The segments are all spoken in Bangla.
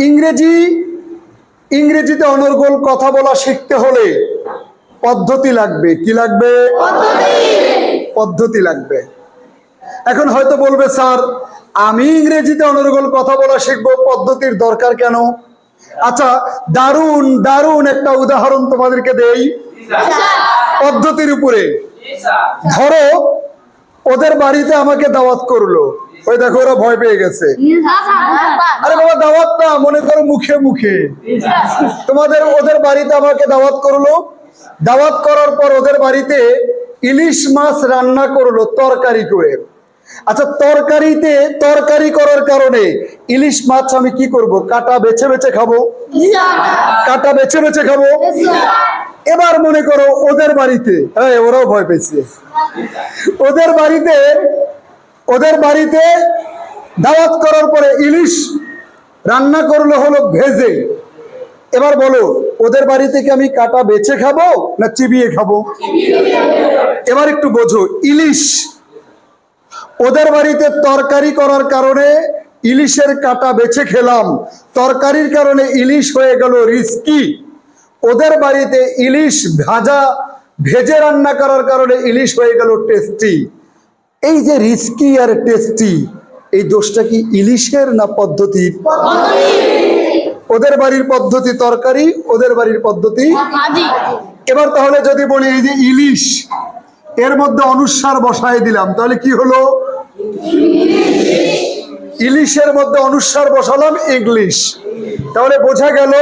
ইংরেজি ইংরেজিতে অনর্গল কথা বলা শিখতে হলে পদ্ধতি লাগবে। কি লাগবে? পদ্ধতি। লাগবে। এখন হয়তো বলবে স্যার আমি ইংরেজিতে অনর্গল কথা বলা শিখব পদ্ধতির দরকার কেন? আচ্ছা দারুণ দারুণ একটা উদাহরণ তোমাদেরকে দেই। পদ্ধতির উপরে। ধরো ওদের বাড়িতে আমাকে দাওয়াত করল। ওই দেখো, ওরা ভয় পেয়ে গেছে। আরে বাবা, দাওয়াত না, মনে করো মুখে মুখে। তোমাদের, ওদের বাড়িতে আমাকে দাওয়াত করল। দাওয়াত করার পর ওদের বাড়িতে ইলিশ মাছ রান্না করল তরকারি করে। আচ্ছা তরকারিতে তরকারি করার কারণে ইলিশ মাছ আমি কি করব? কাটা বেছে বেছে খাব? কাটা বেছে বেছে খাব? এবার মনে করো ওদের বাড়িতে হ্যাঁ ওরাও ভয় পেয়েছে। ওদের বাড়িতে ওদের বাড়িতে দাওয়াত করার পরে ইলিশ রান্না করল হলো ভেজে। এবার বলো, ওদের বাড়িতে কি আমি কাটা বেছে খাব না চিবিয়ে খাব? এবার একটু বোঝো, ইলিশ। ওদের বাড়িতে তরকারি করার কারণে ইলিশের কাটা বেছে খেলাম। তরকারির কারণে ইলিশ হয়ে গেল রিস্কি। ওদের বাড়িতে ইলিশ ভাজা, ভেজে রান্না করার কারণে ইলিশ হয়ে গেল টেস্টি। এই যে রিস্কি আর টেস্টি এই দোষটা কি ইলিশের না পদ্ধতি? ওদের বাড়ির পদ্ধতি তরকারি ওদের বাড়ির পদ্ধতি? এবার তাহলে যদি বলি এই যে ইলিশ এর মধ্যে অনুস্বার বসায় দিলাম তাহলে কি হলো? ইলিশের মধ্যে অনুস্বার বসালাম ইংলিশ। তাহলে বোঝা গেল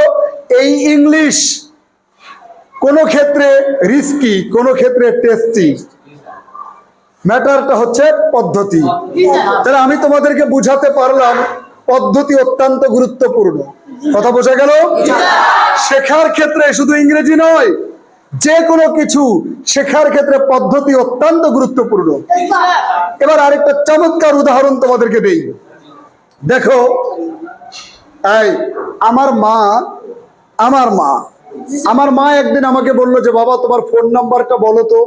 এই ইংলিশ কোন ক্ষেত্রে রিস্কি কোন ক্ষেত্রে টেস্টি ম্যাটারটা হচ্ছে পদ্ধতি। তাহলে আমি তোমাদেরকে বুঝাতে পারলাম, পদ্ধতি অত্যন্ত গুরুত্বপূর্ণ। কথা বোঝা গেল? শেখার ক্ষেত্রে শুধু ইংরেজি নয় যে কোনো কিছু শেখার ক্ষেত্রে পদ্ধতি অত্যন্ত গুরুত্বপূর্ণ। এবার আরেকটা চমৎকার উদাহরণ তোমাদেরকে দেই। দেখো আমার মা আমার মা আমার মা একদিন আমাকে বলল যে, বাবা, তোমার ফোন নাম্বারটা বলো তো।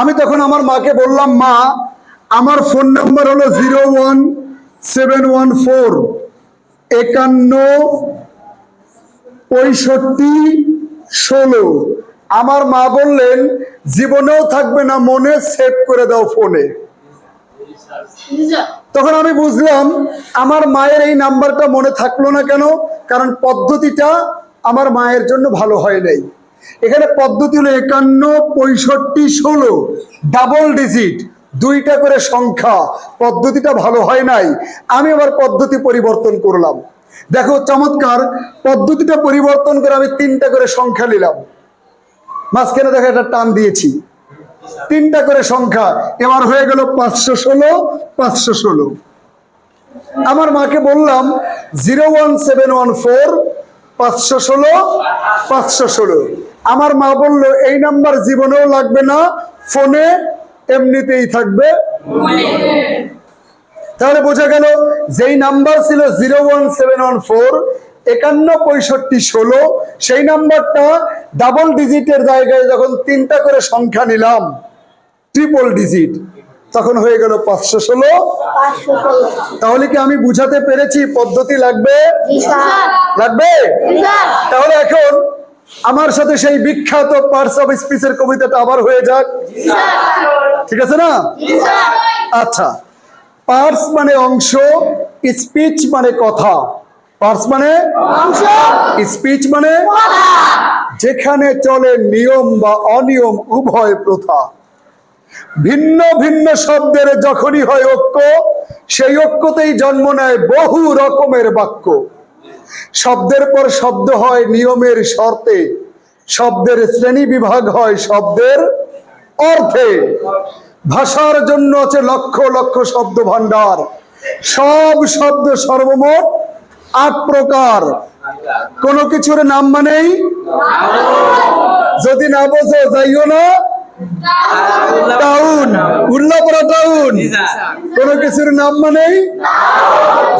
আমি তখন আমার মাকে বললাম, মা, আমার ফোন নাম্বার হলো zero one seven one four একান্ন পঁয়ষট্টি ষোলো। আমার মা বললেন, জীবনেও থাকবে না, মনে সেভ করে দাও ফোনে। তখন আমি বুঝলাম, আমার মায়ের এই নাম্বারটা মনে থাকল না কেন, কারণ পদ্ধতিটা আমার মায়ের জন্য ভালো হয় নাই। এখানে পদ্ধতি হলো একান্ন, পঁয়ষট্টি, ষোলো। ডাবল ডিজিট, দুইটা করে সংখ্যা। পদ্ধতিটা ভালো হয় নাই। আমি আবার পদ্ধতি পরিবর্তন করলাম। দেখো চমৎকার, পদ্ধতিটা পরিবর্তন করে আমি তিনটা করে সংখ্যা নিলাম। মাঝখানে দেখো একটা টান দিয়েছি। তিনটা করে সংখ্যা, এবার হয়ে গেল পাঁচশো ষোলো পাঁচশো ষোলো। আমার মাকে বললাম, zero one seven one four, পাঁচশো ষোলো পাঁচশো ষোলো। আমার মা বলল এই নাম্বার জীবনেও লাগবে না ফোনে এমনিতেই থাকবে। তাহলে বোঝা গেল যেই নাম্বার ছিল zero one seven one four একান্ন পঁয়ষট্টি ষোলো সেই নাম্বারটা ডাবল ডিজিটের জায়গায় যখন তিনটা করে সংখ্যা নিলাম ট্রিপল ডিজিট তখন হয়ে গেল পাঁচশো ষোলো। তাহলে কি আমি বুঝাতে পেরেছি পদ্ধতি লাগবে? লাগবে? তাহলে এখন আমার সাথে সেই বিখ্যাত পার্টস অফ স্পিচের কবিতাটা আবার হয়ে যাক। ঠিক আছে না? আচ্ছা। পার্টস মানে অংশ স্পিচ মানে কথা। পার্টস মানে? স্পিচ মানে? যেখানে চলে নিয়ম বা অনিয়ম উভয় প্রথা। ভিন্ন ভিন্ন শব্দের যখনই হয় ঐক্য সেই ঐক্যতেই জন্ম নেয় বহু রকমের বাক্য। শব্দের পর শব্দ হয় নিয়মের শর্তে। শব্দের শ্রেণি বিভাগ হয় শব্দের অর্থে। ভাষার জন্য আছে লক্ষ লক্ষ শব্দ ভান্ডার সব শব্দ সর্বমোট আট প্রকার। কোন কিছুর নাম মানেই যদি না বোঝো যাইও না। টাউন উল্লাপড়া কোনো কিছুর নাম মানেই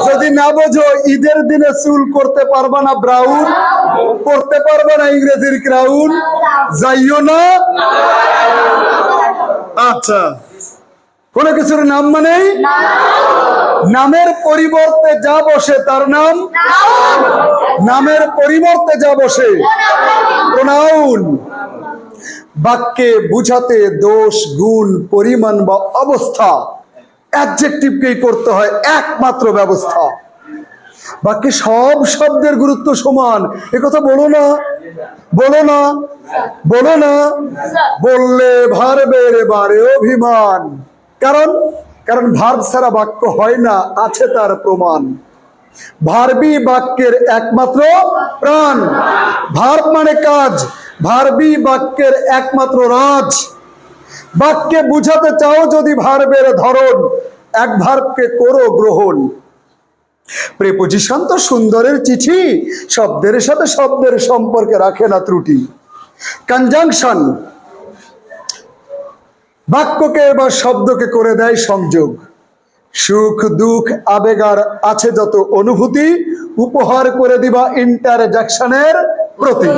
যদি না বোঝো ঈদের দিনে চুল করতে পারবা না ব্রাউন করতে পারবা না ইংরেজির ক্রাউন যাইও না। আচ্ছা। কোনো কিছুর নাম মানেই নামের পরিবর্তে যা বসে তার নাম? নামের পরিবর্তে যা বসে প্রোনাউন। বাক্যে বুঝাতে দোষ, গুণ, পরিমাণ বা অবস্থা অ্যাডজেক্টিভকেই করতে হয়, একমাত্র ব্যবস্থা। বাক্যে সব শব্দের গুরুত্ব সমান। কথা বলো না বলো না বলো না, বললে ভারবের বারে অভিমান। কারণ কারণ ভার্ব ছাড়া বাক্য হয় না, আছে তার প্রমাণ। ভার্বি বাক্যের একমাত্র প্রাণ। ভার্ব মানে কাজ। ভার্বি বাক্যের একমাত্র রাজ। বাক্যে বুঝাতে চাও যদি ভার্বের ধরন, এক ভার্বকে করো গ্রহণ। প্রেপোজিশন তো সুন্দরের চিঠি, শব্দের সাথে শব্দের সম্পর্কে রাখে না ত্রুটি। কনজাংশন বাক্যকে বা শব্দকে করে দেয় সংযোগ। সুখ, দুঃখ আবেগার আছে যত অনুভূতি, উপহার করে দিবা ইন্টারজাকশনের প্রতি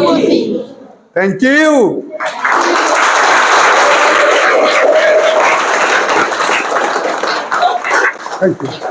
থ্যাংক ইউ থ্যাংক ইউ